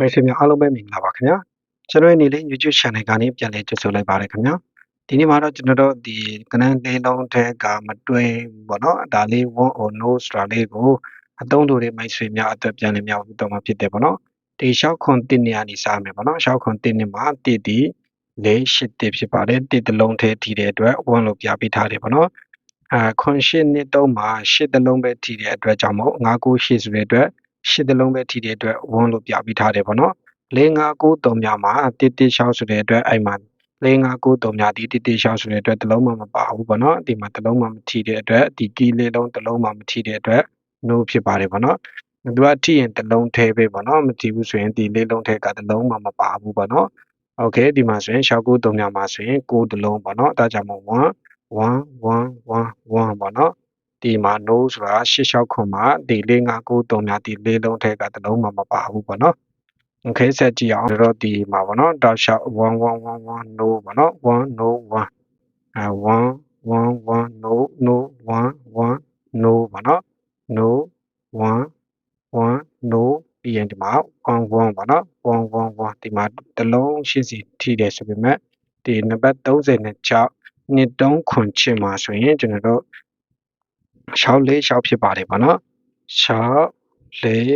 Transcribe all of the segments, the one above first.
မိတ်ဆွေများအားလုံးပဲမင်္ဂလာပါခင်ဗျာကျွန်တော်အနေနဲ့ YouTube channel ကနေပြန်လည်ကြိုဆိုလိုက်ပါတယ်ခင်ဗျာဒီနေ့မှာတော့ကျွန်တော်တို့ဒီကနန်းလေးလုံးထဲကမတွဲဘောနော်ဒါလေး one or no star လေးကိုအသုံးတို့တွေမိတ်ဆွေများအတွက်ပြန်လည်များဥတော်မှာဖြစ်တယ်ဘောနော်ဒီရှောက်ခွန်တင်နေရနေစားမယ်ဘောနော်ရှောက်ခွန်တင်နေမှာတည်တည်လေးရှစ်တည်ဖြစ်ပါတယ်တည်တလုံးထဲထီတဲ့အတွက် one လို့ပြပေးထားတယ်ဘောနော်အာခွန်ရှစ်နှစ်တုံးမှာရှစ်တလုံးပဲထီတဲ့အတွက်ကြောင့်မို့9 9ရှစ်ဆိုတဲ့အတွက် ရှစ်တလုံးပဲထီတဲ့အတွက်ဝန်းလို့ပြပြီးထားတယ်ပေါ့နော်၄၅၉တုံများမှာတိတိရှောက်ဆိုတဲ့အတွက်အဲ့မှာ၄၅၉တုံများဒီတိတိရှောက်ဆိုတဲ့အတွက်တလုံးမှမပါဘူးပေါ့နော်ဒီမှာတလုံးမှမထီတဲ့အတွက်ဒီကီးလေးလုံးတလုံးမှမထီတဲ့အတွက် no ဖြစ်ပါတယ်ပေါ့နော်သူကထိရင်တလုံးထဲပဲပေါ့နော်မထီဘူးဆိုရင်ဒီလေးလုံးထဲကတလုံးမှမပါဘူးပေါ့နော်โอเคဒီမှာဆိုရင်ရှောက်၉တုံများမှာဆိုရင်၉တလုံးပေါ့နော်ဒါကြောင့်မို့1 1 1 1 1ပေါ့နော် ဒီမှာ no ဆိုတာရှစ်လျှောက်ခွန်မှာဒီလေးငါကိုတုံများဒီလေးလုံးထဲကတစ်လုံးမှမပါဘူးပေါ့နော် okay ဆက်ကြည့်အောင်တော့ဒီမှာပေါ့နော်တောက်လျှောက်1 1 1 1 no ပေါ့နော်1 no 1အဲ1 1 1 no no 1 1 no ပေါ့နော် no 1 1 no ပြီးရင်ဒီမှာ1 1ပေါ့နော်1 1 1ဒီမှာတစ်လုံးရှိစီထိတယ်ဆိုပေမဲ့ဒီနံပါတ်36နှစ်တုံးခွန်ချစ်မှာဆိုရင်ကျွန်တော်တို့ 6လေး6ဖြစ်ပါတယ်ပေါ့နော်6လေး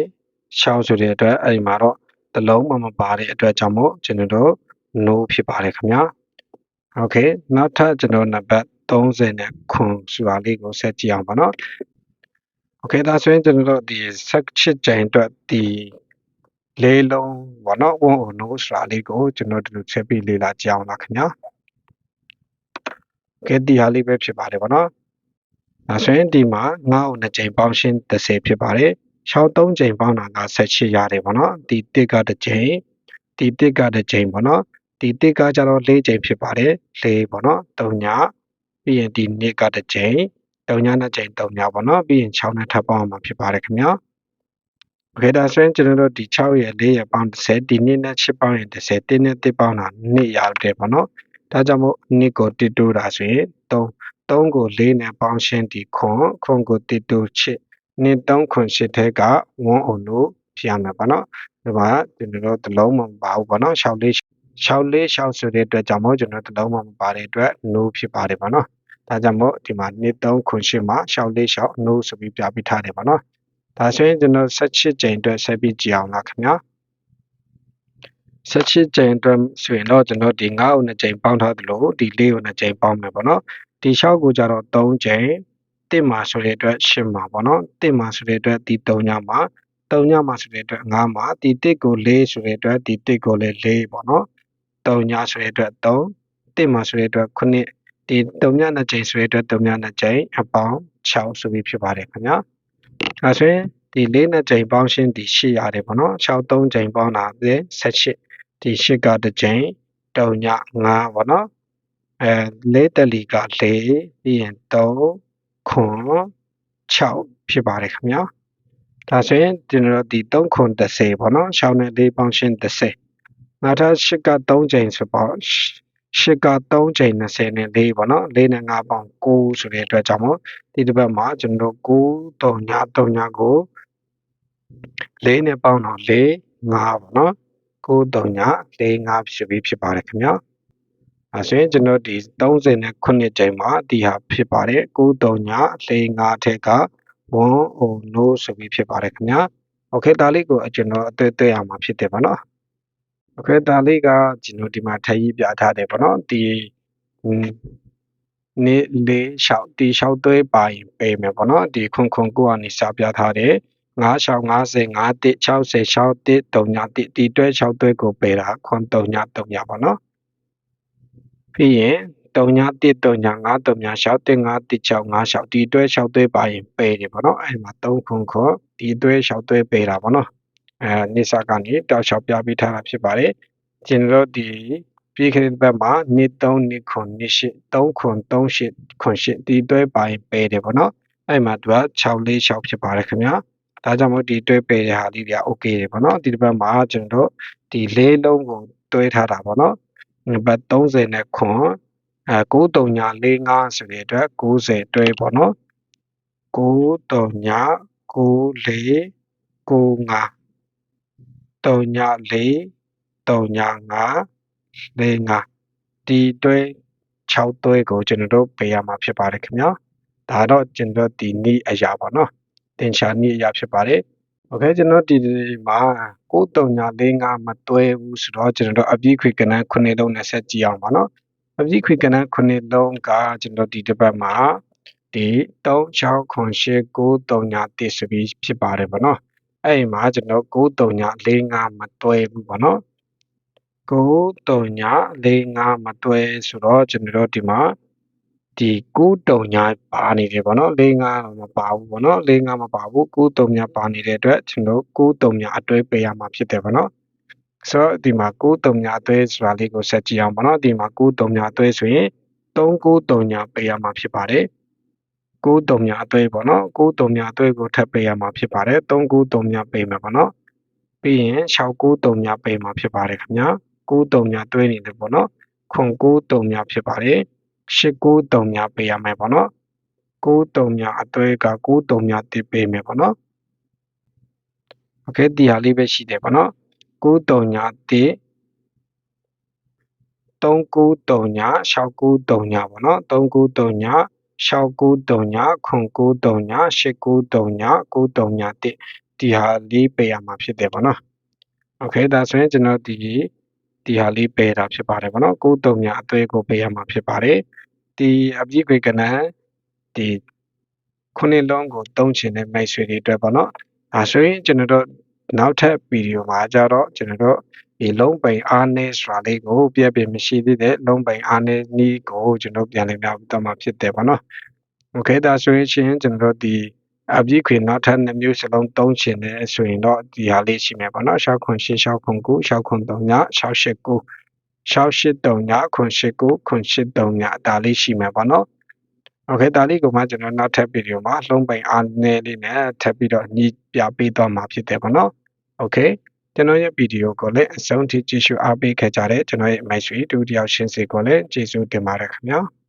6ဆိုတဲ့အတွက်အဲ့ဒီမှာတော့တလုံးမှမပါတဲ့အတွက်ကြောင့်မို့ကျွန်တော်တို့ no ဖြစ်ပါတယ်ခင်ဗျာโอเคနောက်ထပ်ကျွန်တော်နံပါတ်30နဲ့ခွန်ဆိုတာလေးကိုဆက်ကြည့်အောင်ပါနော်โอเคဒါဆိုရင်ကျွန်တော်တို့ဒီ16ကြိမ်အတွက်ဒီလေးလုံးဘောနော်ဝန်အုံ no ဆိုတာလေးကိုကျွန်တော်တို့ဆက်ပြီးလေ့လာကြအောင်လားခင်ဗျာโอเคဒီဟာလေးပဲဖြစ်ပါတယ်ဗောနော် ဒါဆိုရင်ဒီမှာငါ့ကို2ချိန်ပေါင်းရှင်း30ဖြစ်ပါတယ်6 3ချိန်ပေါင်းတာက18ရတယ်ပေါ့နော်ဒီတစ်ကတစ်ချိန်ဒီတစ်ကတစ်ချိန်ပေါ့နော်ဒီတစ်ကကျတော့၄ချိန်ဖြစ်ပါတယ်၄ပေါ့နော်3ညပြီးရင်ဒီနေ့ကတစ်ချိန်3ည2ချိန်3ညပေါ့နော်ပြီးရင်6နဲ့ထပ်ပေါင်းအောင်ဖြစ်ပါတယ်ခင်ဗျာခေတာဆိုရင်ကျွန်တော်တို့ဒီ6ရက်4ရက်ပေါင်း30ဒီနေ့နဲ့8ပေါင်းရင်30တင်းနဲ့1ပေါင်းတာ2ရတယ်ပေါ့နော်ဒါကြောင့်မို့နေ့ကို1တိုးတာဆိုရင်3 3ကို 4 နဲ့ ပေါင်းရှင်းဒီခွန်ခွန်ကိုတစ်တိုးချစ်နှစ်3ခွန်8ထဲက1အောင်လို့ဖြစ်ရမယ်ပေါ့နော်ဒီမှာကျွန်တော်တို့တလုံးမပါဘူးပေါ့နော်6လေး6လေး6ဆိုတဲ့အတွက်ကြောင့်မို့ကျွန်တော်တလုံးမပါတဲ့အတွက် no ဖြစ်ပါတယ်ပေါ့နော်ဒါကြောင့်မို့ဒီမှာနှစ်3ခွန်8မှာ6လေး6 no ဆိုပြီးပြပြထားတယ်ပေါ့နော်ဒါဆိုရင်ကျွန်တော်18ကြိမ်အတွက်ဆက်ပြီးကြည့်အောင်လားခင်ဗျာ18ကြိမ်အတွက်ဆိုရင်တော့ကျွန်တော်ဒီ9အုပ်2ကြိမ်ပေါင်းထားသလိုဒီ4အုပ်2ကြိမ်ပေါင်းမယ်ပေါ့နော် ဒီ6ကိုကြတော့3ကြိမ်1မှာဆိုတဲ့အတွက်8မှာပေါ့နော်1မှာဆိုတဲ့အတွက်ဒီ3ညမှာ3ညမှာဆိုတဲ့အတွက်5မှာဒီ1ကို4ဆိုတဲ့အတွက်ဒီ1ကိုလည်း4ပေါ့နော်3ညဆိုတဲ့အတွက်3 1မှာဆိုတဲ့အတွက်9ဒီ3ည2ကြိမ်ဆိုတဲ့အတွက်3ည2ကြိမ်အပေါင်း6ဆိုပြီးဖြစ်ပါတယ်ခင်ဗျာအဲဆိုရင်ဒီ၄နှစ်ကြိမ်ပေါင်းရှင်းဒီ8ရတယ်ပေါ့နော်6 3ကြိမ်ပေါင်းတာပဲ18ဒီ8ကတစ်ကြိမ်3ည5ပေါ့နော် အဲ၄တလီက4ပြီးရင်3ခွန်6ဖြစ်ပါတယ်ခင်ဗျာဒါဆိုရင်ကျွန်တော်ဒီ3ခွန်30ပေါ့နော်6နဲ့4ပေါင်းရှင်း30နောက်ထပ်8က3ကြိမ်ဆိုပေါ့8က3ကြိမ်20နဲ့4ပေါ့နော်4နဲ့5ပေါင်း9ဆိုတဲ့အတွက်ကြောင့်မို့ဒီတစ်ပတ်မှာကျွန်တော်9 3ည3ညကို4နဲ့ပေါင်းတော့4 5ပေါ့နော်9 3ည4 5ဖြစ်ပြီးဖြစ်ပါတယ်ခင်ဗျာ ။အဲဆိုရင်ကျွန်တော်ဒီ39ကြိမ်မှာဒီဟာဖြစ်ပါတယ်။93ညလေ5ထက်က1 oh no ဆိုပြီးဖြစ်ပါတယ်ခင်ဗျာ။ Okay ဒါလေးကိုကျွန်တော်အသေးသေးအောင်မှာဖြစ်တယ်ပေါ့နော်။ Okay ဒါလေးကကျွန်တော်ဒီမှာထပ်ရေးပြထားတယ်ပေါ့နော်။ဒီနေလေးလျှောက်တီလျှောက်သွေးပါရင်ပေးမယ်ပေါ့နော်ဒီခွန်ခွန်ကိုကနေစာပြထားတယ်9655 160 61 3ညတိတီတွဲ6သွေးကိုပေးတာခွန်3ည3ညပေါ့နော် ပြီးရင်3ည1 3ည5 3ည6 1 5 1 6 5 6ဒီတွဲ6တွဲပါရင်ပေးတယ်ပေါ့နော်အဲ့မှာ3ခွန်ခွန်ဒီတွဲ6တွဲပေးတာပေါ့နော်အဲနိစ္စကနေတောက်လျှောက်ပြပေးထားတာဖြစ်ပါတယ်ကျွန်တော်ဒီပြီးခဲ့တဲ့ဘက်မှာနှစ်3နှစ်ခွန်နှစ်8 3ခွန်3 8ခွန်8ဒီတွဲပါရင်ပေးတယ်ပေါ့နော်အဲ့မှာသူက6 4 6ဖြစ်ပါတယ်ခင်ဗျာဒါကြောင့်မို့ဒီတွဲပေးတဲ့ဟာလေးတွေက okay တယ်ပေါ့နော်ဒီတစ်ပတ်မှာကျွန်တော်တို့ဒီလေးလုံးကိုတွဲထားတာပေါ့နော် ဘတ်30နဲ့ခွန်အဲ9345ဆိုတဲ့အတွက်90တွဲပေါ့နော်939495 ဒီတွဲ6တွဲကိုကျွန်တော်တို့ပေးရမှာဖြစ်ပါတယ်ခင်ဗျာဒါတော့ကျွန်တော်ဒီနေ့အရာပါနော်တင်ရှာနေ့အရာဖြစ်ပါတယ်โอเคကျွန်တော်ဒီမှာ 9345မတွဲဘူးဆိုတော့ကျွန်တော်တို့အပြည့်ခွေကနန်း9လုံးနဲ့ဆက်ကြည့်အောင်ပါနော်အပြည့်ခွေကနန်း9လုံးကကျွန်တော်ဒီတစ်ပတ်မှာဒီ369893တိဆိုပြီးဖြစ်ပါတယ်ဗောနော်အဲ့ဒီမှာကျွန်တော်9345မတွဲဘူးဗောနော်9345မတွဲဆိုတော့ကျွန်တော်တို့ဒီမှာ ဒီ93ပါနေတယ်ဗောနော်45တော့မပါဘူးဗောနော်45မပါဘူး93ပါနေတဲ့အတွက်ကျွန်တော်93အတွဲပေးရမှာဖြစ်တယ်ဗောနော်ဆိုတော့ဒီမှာ93အတွဲဆိုတာလေးကိုဆက်ကြည့်အောင်ဗောနော်ဒီမှာ93အတွဲဆိုရင်393ပေးရမှာဖြစ်ပါတယ်93အတွဲပေါ့နော်93အတွဲကိုထပ်ပေးရမှာဖြစ်ပါတယ်393ပေးမှာပေါ့နော်ပြီးရင်693ပေးမှာဖြစ်ပါတယ်ခင်ဗျာ93တွဲနေတယ်ပေါ့နော်ခွန်93ဖြစ်ပါတယ် 893ပေးရမယ်ပေါ့နော်93အတွဲက93တစ်ပေးမယ်ပေါ့နော်โอเคဒီဟာလေးပဲရှိတယ်ပေါ့နော်93တစ်393 693ပေါ့နော်393 693 993 893 993တစ်ဒီဟာလေးပေးရမှာဖြစ်တယ်ပေါ့နော်โอเคဒါဆိုရင်ကျွန်တော်ဒီ ဒီဟာလေးပေးတာဖြစ်ပါတယ်ပေါ့နော်93အသွဲကိုပေးရမှာဖြစ်ပါတယ်ဒီအပြည့်ခွေကနန်းဒီခုနှစ်လုံးကိုတုံးချင်တဲ့မိတ်ဆွေတွေအတွက်ပေါ့နော်ဒါဆိုရင်ကျွန်တော်တို့နောက်ထပ်ဗီဒီယိုမှာကြတော့ကျွန်တော်တို့ဒီလုံးပိန်အားနည်းဆိုတာလေးကိုပြည့်ပြည့်မရှိသေးတဲ့လုံးပိန်အားနည်းနည်းကိုကျွန်တော်ပြန်လည်ပြတော့မှာဖြစ်တယ်ပေါ့နော်။ Okay ဒါဆိုရင်ရှင်ကျွန်တော်တို့ဒီ အပြည့်ခွေနောက်ထပ်နှစ်မျိုးစလုံးသုံးချင်တယ်ဆိုရင်တော့ဒီဟာလေးရှိမယ်ပေါ့နော်။6ခွန်8 6ခွန်9 6ခွန်3ည6 8 9 683ညခွန်8 9ခွန်83ညဒါလေးရှိမယ်ပေါ့နော်။ Okay ဒါလေးကိုမှကျွန်တော်နောက်ထပ်ဗီဒီယိုမှာလုံးပိန်အားနည်းလေးနဲ့ထပ်ပြီးတော့ညှိပြပေးသွားမှာဖြစ်တယ်ပေါ့နော်။ Okay ကျွန်တော်ရဲ့ဗီဒီယိုကိုလည်းအဆုံးထိကြည့်ရှုအားပေးခဲ့ကြတဲ့ကျွန်တော်ရဲ့မိတ်ဆွေတူတယောက်ရှင်းစီကိုလည်းကျေးဇူးတင်ပါတယ်ခင်ဗျာ။